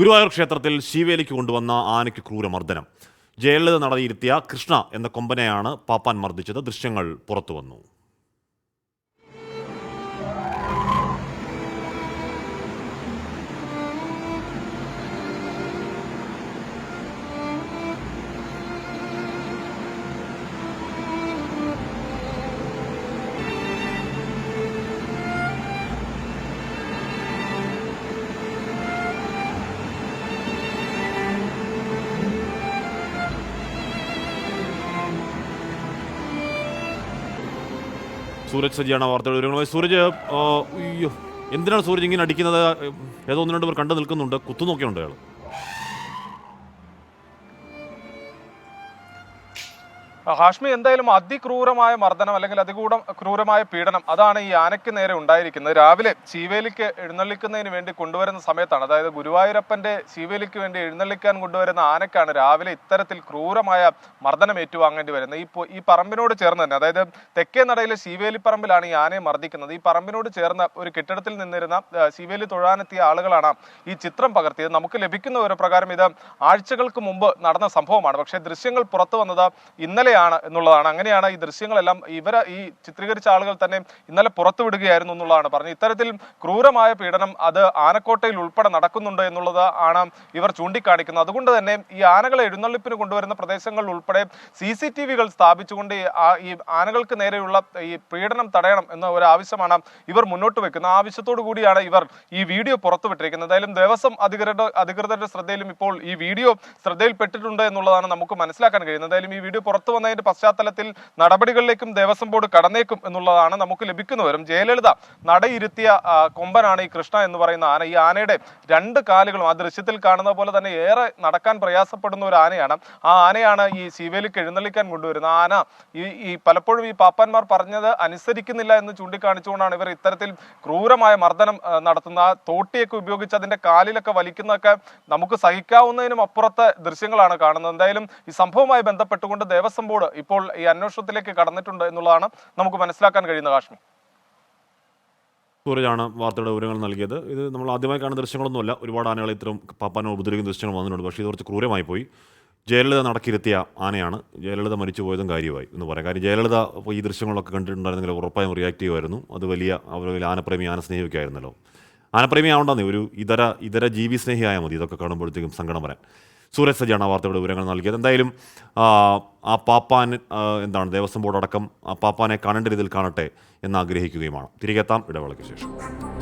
ഗുരുവായൂർ ക്ഷേത്രത്തിൽ ശിവേലിക്ക് കൊണ്ടുവന്ന ആനയ്ക്ക് ക്രൂരമർദ്ദനം. ജയലളിത നടത്തിയിരുത്തിയ കൃഷ്ണ എന്ന കൊമ്പനെയാണ് പാപ്പാൻ മർദ്ദിച്ചത്. ദൃശ്യങ്ങൾ പുറത്തു സൂരജ് സജിയാണ് വാർത്തയുടെ വിവരങ്ങളുമായി സൂരജ് എന്തിനാണ് സൂരജ് ഇങ്ങനെ അടിക്കുന്നത്? ഏതോ ഒന്ന് രണ്ട് പേർ കണ്ടു നിൽക്കുന്നുണ്ട്. കുത്തുനോക്കിയുണ്ട് അയാൾ ഹാഷ്മി എന്തായാലും അതിക്രൂരമായ മർദ്ദനം അല്ലെങ്കിൽ അതികൂടം ക്രൂരമായ പീഡനം അതാണ് ഈ ആനയ്ക്ക് നേരെ ഉണ്ടായിരിക്കുന്നത്. രാവിലെ ശീവേലിക്ക് എഴുന്നള്ളിക്കുന്നതിന് വേണ്ടി കൊണ്ടുവരുന്ന സമയത്താണ് അതായത് ഗുരുവായൂരപ്പന്റെ ശീവേലിക്ക് വേണ്ടി എഴുന്നള്ളിക്കാൻ കൊണ്ടുവരുന്ന ആനയ്ക്കാണ് രാവിലെ ഇത്തരത്തിൽ ക്രൂരമായ മർദ്ദനം ഏറ്റുവാങ്ങേണ്ടി വരുന്നത്. ഈ ഈ പറമ്പിനോട് ചേർന്ന് തന്നെ അതായത് തെക്കേ നടയിലെ ശീവേലി പറമ്പിലാണ് ഈ ആനയെ മർദ്ദിക്കുന്നത്. ഈ പറമ്പിനോട് ചേർന്ന ഒരു കെട്ടിടത്തിൽ നിന്നിരുന്ന ശിവേലി തൊഴാനെത്തിയ ആളുകളാണ് ഈ ചിത്രം പകർത്തിയത്. നമുക്ക് ലഭിക്കുന്ന ഒരു പ്രകാരം ഇത് ആഴ്ചകൾക്ക് മുമ്പ് നടന്ന സംഭവമാണ്. പക്ഷേ ദൃശ്യങ്ങൾ പുറത്തു വന്നത് ഇന്നലെയാണ്. എന്നുള്ളതാണ്. അങ്ങനെയാണ് ഈ ദൃശ്യങ്ങളെല്ലാം ഇവർ ഈ ചിത്രീകരിച്ച ആളുകൾ തന്നെ ഇന്നലെ പുറത്തുവിടുകയായിരുന്നു എന്നുള്ളതാണ് പറഞ്ഞത്. ഇത്തരത്തിൽ ക്രൂരമായ പീഡനം അത് ആനക്കോട്ടയിൽ ഉൾപ്പെടെ നടക്കുന്നുണ്ട് എന്നുള്ളത് ആണ് ഇവർ ചൂണ്ടിക്കാണിക്കുന്നത്. അതുകൊണ്ട് തന്നെ ഈ ആനകളെ എഴുന്നള്ളിപ്പിന് കൊണ്ടുവരുന്ന പ്രദേശങ്ങളിൽ ഉൾപ്പെടെ സി സി ടി വികൾ സ്ഥാപിച്ചുകൊണ്ട് ഈ ആനകൾക്ക് നേരെയുള്ള ഈ പീഡനം തടയണം എന്ന ഒരു ആവശ്യമാണ് ഇവർ മുന്നോട്ട് വെക്കുന്നത്. ആ ആവശ്യത്തോടു കൂടിയാണ് ഇവർ ഈ വീഡിയോ പുറത്തുവിട്ടിരിക്കുന്നത് എന്തായാലും ദേവസ്വം അധികൃതരുടെ അധികൃതരുടെ ശ്രദ്ധയിലും ഇപ്പോൾ ഈ വീഡിയോ ശ്രദ്ധയിൽപ്പെട്ടിട്ടുണ്ട് എന്നുള്ളതാണ് നമുക്ക് മനസ്സിലാക്കാൻ കഴിയുന്നത്. എന്തായാലും ഈ വീഡിയോ പുറത്തു വന്നതിന്റെ പശ്ചാത്തലത്തിൽ നടപടികളിലേക്കും ദേവസ്വം ബോർഡ് കടന്നേക്കും എന്നുള്ളതാണ് നമുക്ക് ലഭിക്കുന്ന. വിവരം ജയലളിത നടയിരുത്തിയ കൊമ്പനാണ് ഈ കൃഷ്ണ എന്ന് പറയുന്ന ആന. ഈ ആനയുടെ രണ്ട് കാലുകളും ആ ദൃശ്യത്തിൽ കാണുന്ന പോലെ തന്നെ ഏറെ നടക്കാൻ പ്രയാസപ്പെടുന്ന ഒരു ആനയാണ്. ആ ആനയാണ് ഈ ശിവേലിക്ക് എഴുന്നള്ളിക്കാൻ കൊണ്ടുവരുന്ന ആന ഈ ഈ പലപ്പോഴും ഈ പാപ്പാന്മാർ പറഞ്ഞത് അനുസരിക്കുന്നില്ല എന്ന് ചൂണ്ടിക്കാണിച്ചുകൊണ്ടാണ് ഇവർ ഇത്തരത്തിൽ ക്രൂരമായ മർദ്ദനം നടത്തുന്ന ആ തോട്ടിയൊക്കെ ഉപയോഗിച്ച് അതിന്റെ കാലിലൊക്കെ വലിക്കുന്നതൊക്കെ നമുക്ക് സഹിക്കാവുന്നതിനും അപ്പുറത്തെ ദൃശ്യങ്ങളാണ് കാണുന്നത്. എന്തായാലും ഈ സംഭവവുമായി ബന്ധപ്പെട്ടുകൊണ്ട് ദേവസ്വം ബോർഡ് ഇപ്പോൾ ഈ അന്വേഷണത്തിലേക്ക് കടന്നിട്ടുണ്ട് എന്നുള്ളതാണ് നമുക്ക് മനസ്സിലാക്കാൻ കഴിയുന്ന കാശ്മീർ സൂരജാണ് വാർത്തയുടെ വിവരങ്ങൾ നൽകിയത്. ഇത് നമ്മൾ ആദ്യമായി കാണുന്ന ദൃശ്യങ്ങളൊന്നുമല്ല. ഒരുപാട് ആനകളെ ഇത്തരം പാപ്പാനെ ഉപദ്രവിക്കുന്ന ദൃശ്യങ്ങൾ വന്നിട്ടുണ്ട്. പക്ഷേ ഇത് കുറച്ച് ക്രൂരമായി പോയി. ജയലളിത നടക്കിരുത്തിയ ആനയാണ്. ജയലളിത മരിച്ചു പോയതും കാര്യമായി എന്ന് പറയാം. കാര്യം ജയലളിത ഇപ്പോൾ ഈ ദൃശ്യങ്ങളൊക്കെ കണ്ടിട്ടുണ്ടായിരുന്നെങ്കിൽ ഉറപ്പായും റിയാക്ട് ചെയ്യുമായിരുന്നു. അത് വലിയ അവർ വലിയ ആനപ്രേമി ആനസ്നേഹിയൊക്കെ ആയിരുന്നല്ലോ ആനപ്രേമി ആവണ്ടെന്നേ ഒരു ഇതര ഇതര ജീവി സ്നേഹിയായാൽ മതി. ഇതൊക്കെ കാണുമ്പോഴത്തേക്കും സങ്കടം വരാൻ. സൂരജ് സജിയാണ് ആ വാർത്തയുടെ വിവരങ്ങൾ നൽകിയത്. എന്തായാലും ആ, പാപ്പാൻ എന്താണ് ദേവസ്വം ബോർഡ് അടക്കം ആ പാപ്പാനെ കാണേണ്ട രീതിയിൽ കാണട്ടെ എന്ന് ആഗ്രഹിക്കുകയുമാണ്. തിരികെത്താം ഇടവേളയ്ക്ക് ശേഷം.